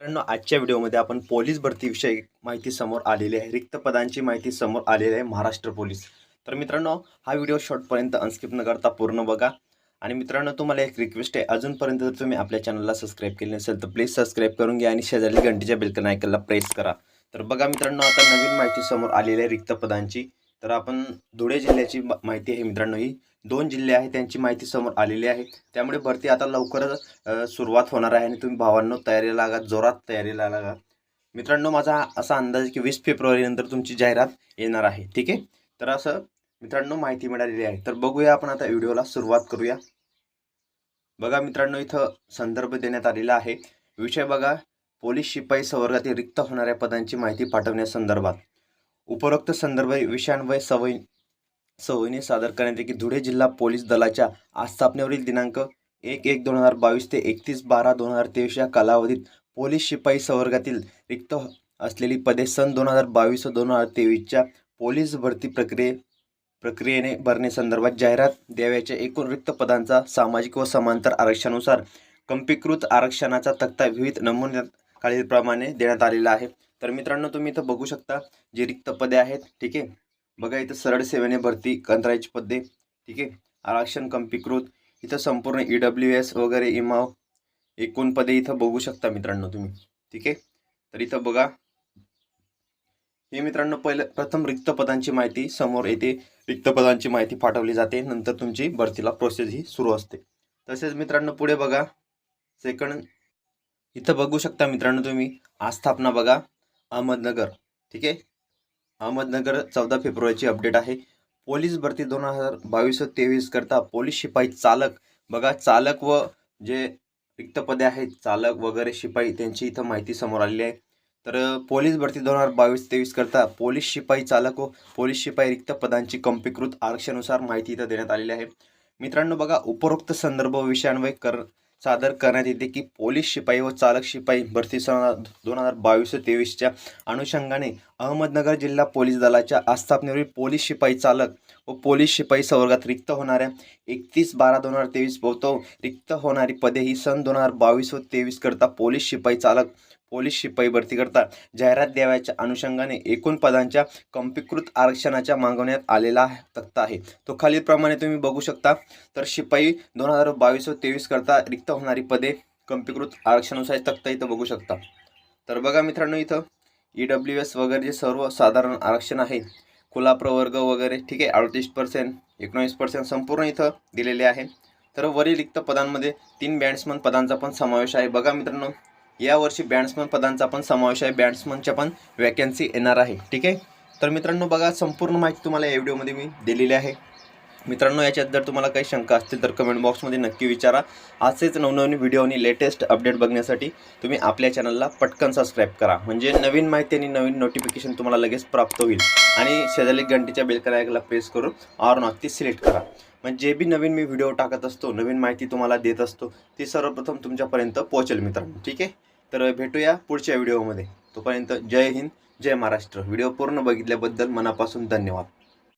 मित्रांनो आजच्या व्हिडिओमध्ये आपण पोलीस भरतीविषयी माहिती समोर आलेली आहे. रिक्त पदांची माहिती समोर आलेली आहे महाराष्ट्र पोलीस. तर मित्रांनो हा व्हिडिओ शॉर्टपर्यंत अनस्किप न करता पूर्ण बघा. आणि मित्रांनो तुम्हाला एक रिक्वेस्ट आहे. अजूनपर्यंत जर तुम्ही आपल्या चॅनलला सबस्क्राईब केले नसेल तर प्लीज सबस्क्राईब करून घ्या आणि शेजारी घंटीच्या बेलकन ऐकायला प्रेस करा. तर बघा मित्रांनो आता नवीन माहिती समोर आलेली आहे रिक्त पदांची. तर आपण धुळे जिल्ह्याची माहिती आहे मित्रांनो ही. दोन जिल्हे आहेत त्यांची माहिती समोर आलेली आहे. त्यामुळे भरती आता लवकरच सुरुवात होणार आहे आणि तुम्ही भावांनो तयारीला लागा जोरात तयारीला लागा. मित्रांनो माझा असा अंदाज आहे की वीस फेब्रुवारीनंतर तुमची जाहिरात येणार आहे ठीक आहे? तर असं मित्रांनो माहिती मिळालेली आहे. तर बघूया आपण आता व्हिडिओला सुरुवात करूया. बघा मित्रांनो इथं संदर्भ देण्यात आलेला आहे. विषय बघा पोलीस शिपाई संवर्गातील रिक्त होणाऱ्या पदांची माहिती पाठवण्यासंदर्भात. उपरोक्त संदर्भ विषयांवय सवयी सवयीने सादर करण्यात येते की धुळे जिल्हा पोलीस दलाच्या आस्थापनेवरील दिनांक एक एक दोन हजार बावीस ते एकतीस बारा दोन हजार तेवीस या कालावधीत पोलीस शिपाई संवर्गातील रिक्त असलेली पदे सन दोन हजार बावीस व दोन हजार तेवीसच्या पोलीस भरती प्रक्रिये प्रक्रियेने भरण्यासंदर्भात जाहिरात द्याव्याच्या एकूण रिक्त पदांचा सामाजिक व समांतर आरक्षणानुसार कंपीकृत आरक्षणाचा तक्ता विविध नमुन्यात खालीलप्रमाणे देण्यात आलेला आहे. तर मित्रांनो तुम्ही इथं बघू शकता जी रिक्त पदे आहेत ठीक आहे? बघा इथं सरळ सेवेने भरती कंत्राची पदे ठीक आहे? आरक्षण कंपीकृत इथं संपूर्ण ई डब्ल्यू एस वगैरे इमाव एकूण पदे इथं बघू शकता मित्रांनो तुम्ही. ठीक आहे? तर इथं बघा. हे मित्रांनो पहिलं प्रथम रिक्त पदांची माहिती समोर येते. रिक्त पदांची माहिती पाठवली जाते. नंतर तुमची भरतीला प्रोसेस ही सुरू असते. तसेच मित्रांनो पुढे बघा. सेकंड इथं बघू शकता मित्रांनो तुम्ही आस्थापना बघा. अहमदनगर. ठीक आहे? अहमदनगर चौदा फेब्रुवारीची अपडेट आहे. पोलीस भरती दोन हजार बावीस व तेवीस करता पोलीस शिपाई चालक बघा चालक व जे रिक्त पदे आहेत चालक वगैरे शिपाई त्यांची इथं माहिती समोर आलेली आहे. तर पोलीस भरती दोन हजार बावीस तेवीस करता पोलीस शिपाई चालक व पोलीस शिपाई रिक्त पदांची कंपीकृत आरक्षणानुसार माहिती इथं देण्यात आलेली आहे. मित्रांनो बघा उपरोक्त संदर्भ विषयांवर कर सादर करण्यात येते की पोलीस शिपाई व चालक शिपाई भरती सन दोन हजार बावीस तेवीसच्या अनुषंगाने अहमदनगर जिल्हा पोलीस दलाच्या आस्थापनेवरील पोलीस शिपाई चालक व पोलीस शिपाई संवर्गात रिक्त होणाऱ्या एकतीस बारा दोन हजार तेवीस बहुतो रिक्त होणारी पदे ही सन दोन हजार बावीस व तेवीसकरता पोलीस शिपाई चालक पोलीस शिपाई भरती करता जाहिरात द्यावयाच्या अनुषंगाने एकूण पदांच्या कंपीकृत आरक्षणाच्या मागवण्यात आलेला तक्ता आहे. तो खालीलप्रमाणे तुम्ही बघू शकता. तर शिपाई दोन हजार बावीस व तेवीस करता रिक्त होणारी पदे कंपीकृत आरक्षणानुसार तक्ता इथं बघू शकता. तर बघा मित्रांनो इथं ई डब्ल्यू एस वगैरे जे सर्व साधारण आरक्षण आहे खुला प्रवर्ग वगैरे ठीक आहे अडतीस पर्सेंट एकोणीस पर्सेंट संपूर्ण इथं दिलेले आहे. तर वरील रिक्त पदांमध्ये तीन बॅट्समन पदांचा पण समावेश आहे. बघा मित्रांनो यावर्षी बॅट्समन पदांचा पण समावेश आहे. बॅट्समनच्या पण वॅकन्सी येणार आहे. ठीक आहे? तर मित्रांनो बघा संपूर्ण माहिती तुम्हाला या व्हिडिओमध्ये मी दिलेली आहे. मित्रांनो याच्यात जर तुम्हाला काही शंका असतील तर कमेंट बॉक्समध्ये नक्की विचारा. असेच नवनवीन व्हिडिओ आणि लेटेस्ट अपडेट बघण्यासाठी तुम्ही आपल्या चॅनलला पटकन सबस्क्राईब करा. म्हणजे नवीन माहिती आणि नवीन नोटिफिकेशन तुम्हाला लगेच प्राप्त होईल. आणि शेजारी घंटीच्या बेलकरायला प्रेस करून ऑर नॉट ती सिलेक्ट करा. म्हणजे जे बी नवीन मी व्हिडिओ टाकत असतो नवीन माहिती तुम्हाला देत असतो ती सर्वप्रथम तुमच्यापर्यंत पोहोचेल मित्रांनो. ठीक आहे? तर भेटूया पुढच्या व्हिडिओमध्ये. तोपर्यंत जय हिंद जय महाराष्ट्र. व्हिडिओ पूर्ण बघितल्याबद्दल मनापासून धन्यवाद.